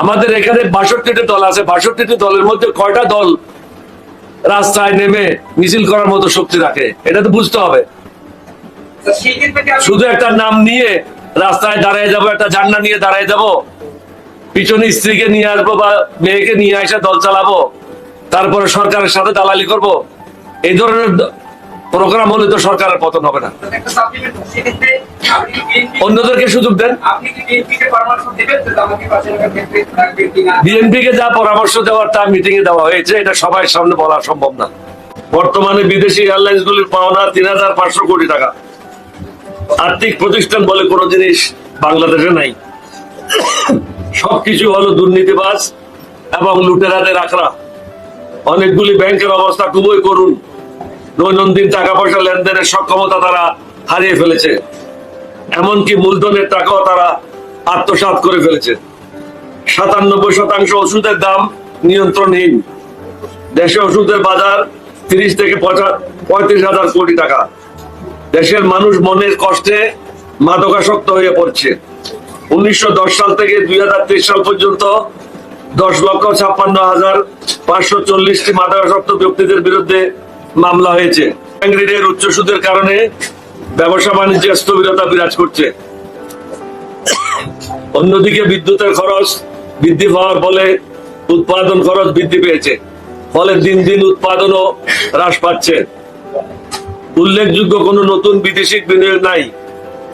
আমাদের এখানে বাষট্টিটি দল আছে। বাষট্টিটি দলের মধ্যে কয়টা দল রাস্তায় নেমে মিছিল করার মতো শক্তি রাখে? এটা তো বুঝতে হবে। শুধু একটা নাম নিয়ে রাস্তায় দাঁড়ায় যাব, একটা ঝান্ডা নিয়ে দাঁড়ায় যাব, পিছনে স্ত্রীকে নিয়ে আসব বা মেয়েকে নিয়ে এসে দল চালাবো, তারপরে সরকারের সাথে দালালি করব, এই ধরনের প্রোগ্রাম হলে তো সরকারের পতন হবে না। অন্যদেরকে সুযোগ দেন। বিএনপি কে যা পরামর্শ দেওয়ার তা মিটিং এ দেওয়া হয়েছে। এটা সবাই সামনে বলা সম্ভব না। বর্তমানে বিদেশি এয়ারলাইন্স গুলির পাওনা তিন হাজার পাঁচশো কোটি টাকা। আর্থিক প্রতিষ্ঠান বলে কোনো জিনিস বাংলাদেশে নাই। সবকিছু হলো দুর্নীতিবাজ এবং লুটেরাদের আখড়া। অনেকগুলি ব্যাংকের অবস্থা খুবই করুন। দৈনন্দিন টাকা পয়সা লেনদেনের সক্ষমতা তারা হারিয়ে ফেলেছে। এমনকি মূলধনের টাকাও তারা আত্মসাৎ করে ফেলেছে। সাতানব্বই শতাংশ ওষুধের দাম নিয়ন্ত্রণহীন। দেশে ওষুধের বাজার তিরিশ থেকে পঁয়ত্রিশ হাজার কোটি টাকা। দেশের মানুষ মনের কষ্টে মাদকাসক্ত হয়ে পড়ছে। উনিশশো দশ সাল থেকে দুই হাজার তেইশ সাল পর্যন্ত দশ লক্ষ ছাপ্পান্ন হাজার পাঁচশো চল্লিশটি মাদকাসক্ত ব্যক্তিদের বিরুদ্ধে মামলা হয়েছে। উচ্চ সুদের কারণে ব্যবসা বাণিজ্যে স্থবিরতা বিরাজ করছে। অন্যদিকে বিদ্যুতের খরচ বৃদ্ধি পাওয়ার ফলে উৎপাদন খরচ বৃদ্ধি পেয়েছে। ফলে দিন দিন উৎপাদনও হ্রাস পাচ্ছে। উল্লেখযোগ্য কোনো নতুন বিদেশি বিনিয়োগ নাই।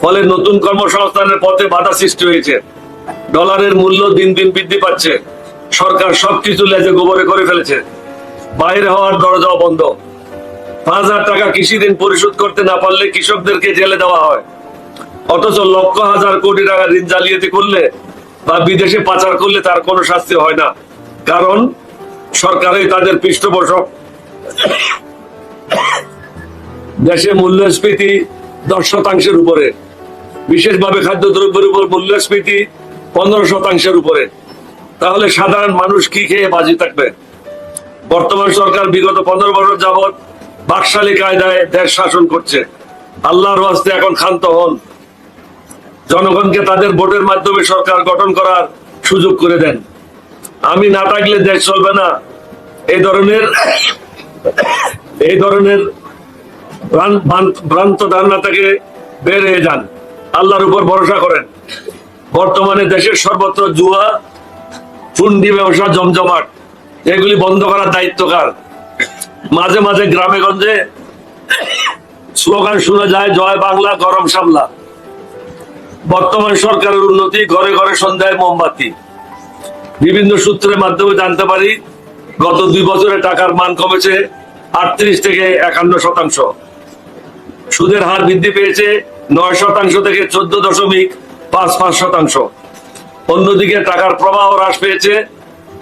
ফলে নতুন কর্মসংস্থানের পথে বাধা সৃষ্টি হয়েছে। ডলারের মূল্য দিন দিন বৃদ্ধি পাচ্ছে। সরকার সবকিছু লেজে গোবরে করে ফেলেছে। বাইরে হওয়ার দরজাও বন্ধ। পাঁচ হাজার টাকা কৃষি ঋণ পরিশোধ করতে না পারলে কৃষকদেরকে জেলে দেওয়া হয়। অথচ লক্ষ হাজার কোটি টাকা ঋণ জালিয়াতি করলে বা বিদেশে পাচার করলে তার কোনো শাস্তি হয় না। কারণ সরকারই তাদের পৃষ্ঠপোষক। দেশে মূল্যস্ফীতি দশ শতাংশের উপরে। বিশেষভাবে খাদ্যদ্রব্যের উপর মূল্যস্ফীতি পনেরো শতাংশের উপরে। তাহলে সাধারণ মানুষ কি খেয়ে বাজি থাকবে? বর্তমান সরকার বিগত পনেরো বছর যাবৎ বাকশালী কায়দায় দেশ শাসন করছে। আল্লাহর ওয়াস্তে এখন ক্ষান্ত হন। জনগণকে তাদের ভোটের মাধ্যমে সরকার গঠন করার সুযোগ করে দেন। আমি না থাকলে দেশ চলবে না। এই ধরনের এই ধরনের ভ্রান্ত- ধারণা থেকে বের হয়ে যান। আল্লাহর উপর ভরসা করেন। বর্তমানে দেশের সর্বত্র জুয়া, চুন্ডি ব্যবসা জমজমাট। এগুলি বন্ধ করার দায়িত্ব কার মাঝে মাঝে গ্রামে গঞ্জে স্লোগান শোনা যায়, জয় বাংলা, গরম সামলা। বর্তমান সরকারের উন্নতি, ঘরে ঘরে সন্ধ্যায় মোমবাতি। বিভিন্ন সূত্রের মাধ্যমে জানতে পারি, গত দুই বছরে টাকার মান কমেছে আটত্রিশ থেকে একান্ন শতাংশ। সুদের হার বৃদ্ধি পেয়েছে নয় শতাংশ থেকে চোদ্দ দশমিক পাঁচ পাঁচ শতাংশ। অন্যদিকে টাকার প্রবাহ হ্রাস পেয়েছে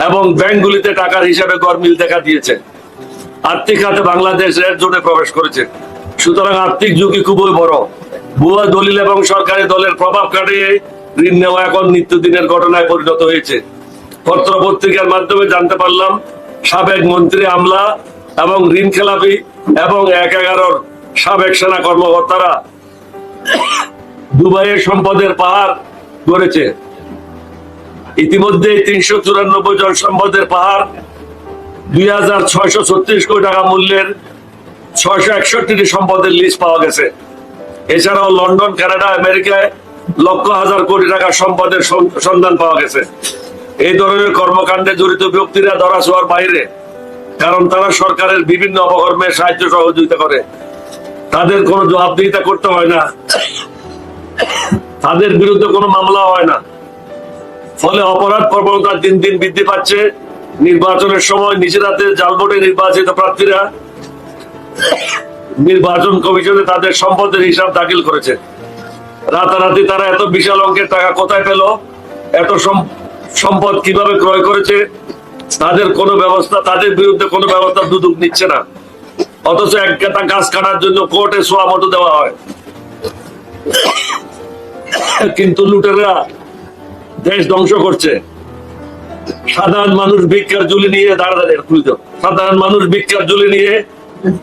এবং ব্যাংকগুলিতে টাকার হিসাবে গরমিল দেখা দিয়েছে। আর্থিক খাতে বাংলাদেশ রেড জোনে প্রবেশ করেছে। সুতরাং আর্থিক ঝুঁকি খুবই বড়। ভুয়া দলিল এবং সরকারি দলের প্রভাব কাটিয়ে ঋণ নেওয়া এখন নিত্যদিনের ঘটনায় পরিণত হয়েছে। পত্র পত্রিকার মাধ্যমে জানতে পারলাম, সাবেক মন্ত্রী আমলা এবং ঋণ খেলাপি এবং এক এগারোর সাবেক সেনা কর্মকর্তারা দুবাইয়ের সম্পদের পাহাড় গড়েছে। ইতিমধ্যে তিনশো চুরানব্বই জন সম্পদের পাহাড় দুই হাজার ছয়শো ছত্রিশ কোটি টাকা মূল্যের ছয়শো একষট্টিটি সম্পদের লিস্ট পাওয়া গেছে। এছাড়াও লন্ডন, কানাডা, আমেরিকায় লক্ষ হাজার কোটি টাকার সম্পদের সন্ধান পাওয়া গেছে। এই ধরনের কর্মকাণ্ডে জড়িত ব্যক্তিরা ধরা ছোঁয়ার বাইরে, কারণ তারা সরকারের বিভিন্ন অপকর্মে সাহায্য সহযোগিতা করে। তাদের কোনো জবাবদিহিতা করতে হয় না। তাদের বিরুদ্ধে কোনো মামলা হয় না। ফলে অপরাধ প্রবণতা দিন দিন বৃদ্ধি পাচ্ছে। নির্বাচনের সময় নিজের হাতে জাল ভোটে নির্বাচিত প্রার্থীরা নির্বাচন কমিশনে তাদের সম্পদের হিসাব দাখিল করেছে। রাতারাতি তারা এত বিশাল অঙ্কের টাকা কোথায় পেল, এত সম- সম্পদ কীভাবে ক্রয় করেছে, তাদের কোনো ব্যবস্থা তাদের বিরুদ্ধে কোনো ব্যবস্থা দুদক নিচ্ছে না। অথচ এক কেতা গাছ কাটার জন্য কোর্টে সোয়া মতো দেওয়া হয়। কিন্তু লুটেরা দেশ ধ্বংস করছে। সাধারণ মানুষ ভিক্ষার ঝুলি নিয়ে দাঁড়া দাঁড়িয়ে খুলে দাও। সাধারণ মানুষ ভিক্ষার ঝুলি নিয়ে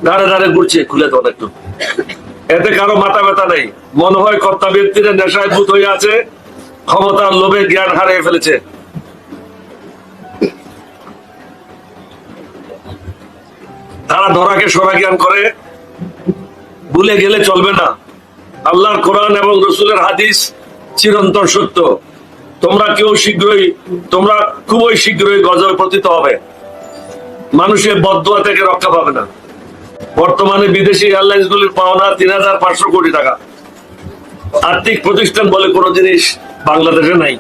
দাঁড়া দাঁড়িয়ে ঘুরছে, খুলে দাও একটু এতে কারও মাথা ব্যথা নেই। মনে হয় কর্তা ব্যক্তিরা নেশায় ভূত হয়ে আছে, ক্ষমতার লোভে জ্ঞান হারিয়ে ফেলেছে। তারা ধরাকে সরা জ্ঞান করে, ভুলে গেলে চলবে না। আল্লাহর কোরআন এবং রসুলের হাদিস চিরন্তর সত্য। তোমরা কেউ শীঘ্রই, তোমরা খুবই শীঘ্রই গজবে পতিত হবে। মানুষের বদুয়া থেকে রক্ষা পাবে না। বর্তমানে বিদেশি এয়ারলাইন্স গুলির পাওনা তিন হাজার পাঁচশো কোটি টাকা। আর্থিক প্রতিষ্ঠান বলে কোনো জিনিস বাংলাদেশে নাই।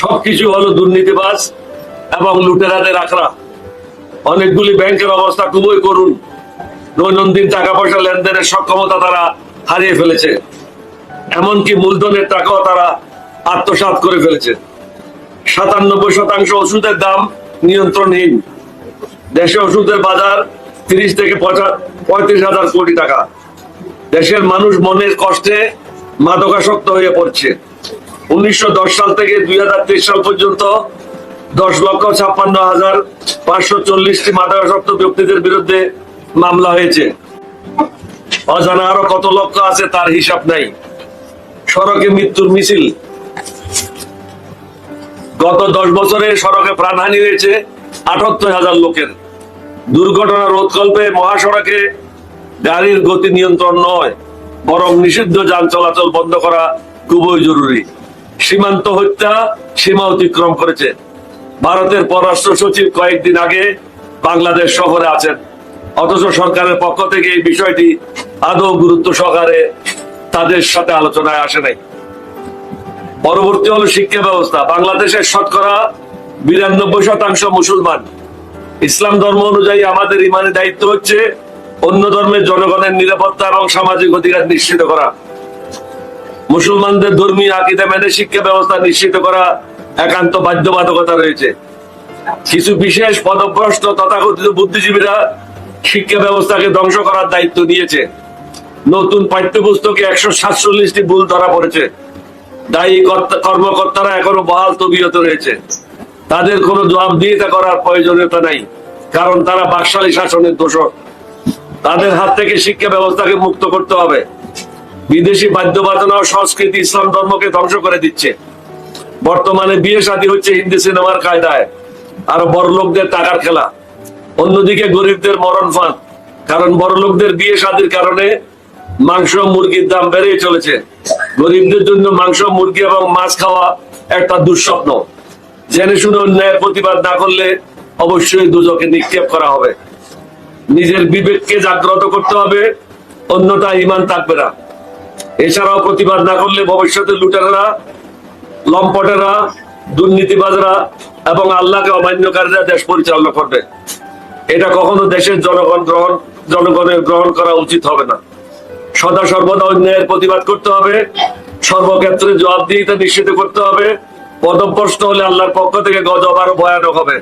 সবকিছু হলো দুর্নীতিবাজ এবং লুটেরাদের আখড়া। অনেকগুলি ব্যাংকের অবস্থা খুবই করুন দৈনন্দিন টাকা পয়সা লেনদেনের সক্ষমতা তারা হারিয়ে ফেলেছে। এমনকি মূলধনের টাকাও তারা আত্মসাৎ করে ফেলেছে। সাতানব্বই শতাংশ ওষুধের দাম নিয়ন্ত্রণহীন। দেশে ওষুধের বাজার তিরিশ থেকে পঁয়ত্রিশ হাজার কোটি টাকা। দেশের মানুষ মনের কষ্টে মাদকাসক্ত হয়ে পড়ছে। উনিশশো দশ সাল থেকে দুই হাজার তেইশ সাল পর্যন্ত দশ লক্ষ ছাপ্পান্ন হাজার পাঁচশো চল্লিশটি মাদকাসক্ত ব্যক্তিদের বিরুদ্ধে মামলা হয়েছে। অজানা আরও কত লক্ষ আছে তার হিসাব নাই। সড়কে মৃত্যুর মিছিল গত দশ বছরে সড়কে প্রাণহানি হয়েছে আটাত্তর হাজার লোকের। দুর্ঘটনা রোধকল্পে মহাসড়কে গাড়ির গতি নিয়ন্ত্রণ নয়, বরং নিষিদ্ধ যান চলাচল বন্ধ করা খুবই জরুরি। সীমান্ত হত্যা সীমা অতিক্রম করেছে। ভারতের পররাষ্ট্র সচিব কয়েকদিন আগে বাংলাদেশ শহরে আছেন। অথচ সরকারের পক্ষ থেকে এই বিষয়টি আদৌ গুরুত্ব সহকারে তাদের সাথে আলোচনায় আসে নাই। পরবর্তী হলো শিক্ষা ব্যবস্থা। বাংলাদেশের শতকরা বিরানব্বই শতাংশ মুসলমান। ইসলাম ধর্ম অনুযায়ী আমাদের ইমানের দায়িত্ব হচ্ছে অন্য ধর্মের জনগণের নিরাপত্তা এবং সামাজিক অধিকার নিশ্চিত করা। মুসলমানদের ধর্মীয় আকিদা মেনে শিক্ষা ব্যবস্থা নিশ্চিত করা একান্ত বাধ্যবাধকতা রয়েছে। কিছু বিশেষ পদভ্রষ্ট তথাকথিত বুদ্ধিজীবীরা শিক্ষা ব্যবস্থাকে ধ্বংস করার দায়িত্ব নিয়েছে। নতুন পাঠ্যপুস্তকে একশো সাতচল্লিশটি ভুল ধরা পড়েছে। দায়ী কর্মকর্তারা এখনও বহাল তবিয়ত রয়েছে। তাদের কোনো জবাবদিহিতা করার প্রয়োজনীয়তা নাই, কারণ তারা বাকশালী শাসনের দোষক তাদের হাত থেকে শিক্ষা ব্যবস্থাকে মুক্ত করতে হবে। বিদেশি বাদ্যবাদনা ও সংস্কৃতি ইসলাম ধর্মকে ধ্বংস করে দিচ্ছে। বর্তমানে বিয়ে শাদী হচ্ছে হিন্দি সিনেমার কায়দায়, আর বড় লোকদের টাকার খেলা। অন্যদিকে গরিবদের মরণ ফাঁদ, কারণ বড় লোকদের বিয়ে শাদীর কারণে মাংস মুরগির দাম বেড়ে চলেছে। গরিবদের জন্য মাংস, মুরগি এবং মাছ খাওয়া একটা দুঃস্বপ্ন। জেনে শুনে অন্যায়ের প্রতিবাদ না করলে অবশ্যই দুজকে নিক্ষেপ করা হবে। নিজের বিবেককে জাগ্রত করতে হবে, অন্যটা ইমান থাকবে না। এছাড়াও প্রতিবাদ না করলে ভবিষ্যতে লুটেরারা, লম্পটেরা, দুর্নীতিবাজরা এবং আল্লাহকে অমান্যকারীরা দেশ পরিচালনা করবে। এটা কখনো দেশের জনগণ গ্রহণ, জনগণের গ্রহণ করা উচিত হবে না। সদা সর্বদা অন্যায়ের প্রতিবাদ করতে হবে। সর্বক্ষেত্রে জবাবদিহিতা নিশ্চিত করতে হবে। পদভ্রষ্ট হলে আল্লাহর পক্ষ থেকে গজব আরও ভয়ানক হবে।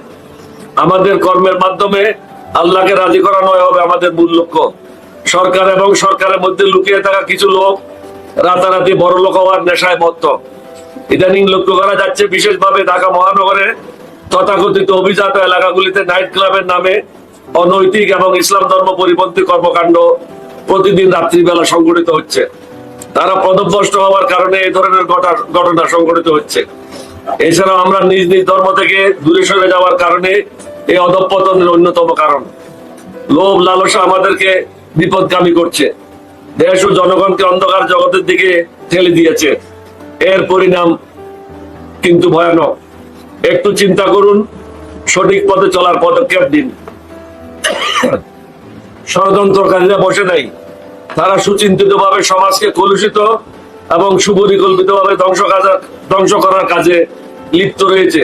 আমাদের কর্মের মাধ্যমে আল্লাহকে রাজি করানোই হবে আমাদের মূল লক্ষ্য। সরকার এবং সরকারের মধ্যে লুকিয়ে থাকা কিছু লোক রাতারাতি বড় লোক হওয়ার নেশায় মত্ত। ইদানিং লক্ষ্য করা যাচ্ছে বিশেষভাবে ঢাকা মহানগরে তথাকথিত অভিজাত এলাকাগুলিতে নাইট ক্লাবের নামে অনৈতিক এবং ইসলাম ধর্ম পরিপন্থী কর্মকাণ্ড প্রতিদিন রাত্রিবেলা সংঘটিত হচ্ছে। তারা পদভ্রষ্ট হওয়ার কারণে এই ধরনের ঘটনা সংঘটিত হচ্ছে। এছাড়াও আমরা নিজ নিজ ধর্ম থেকে দূরে সরে যাওয়ার কারণে এই অধঃপতনের অন্যতম কারণ। লোভ, লালসা আমাদেরকে বিপদগামী করছে। দেশ ও জনগণকে অন্ধকার জগতের দিকে ঠেলে দিয়েছে। এর পরিণাম কিন্তু ভয়ানক। একটু চিন্তা করুন, সঠিক পথে চলার পদক্ষেপ দিন ষড়যন্ত্রকারীরা বসে নাই। তারা সুচিন্তিত ভাবে সমাজকে কলুষিত এবং সুপরিকল্পিত ভাবে ধ্বংস ধ্বংস করার কাজে লিপ্ত রয়েছে।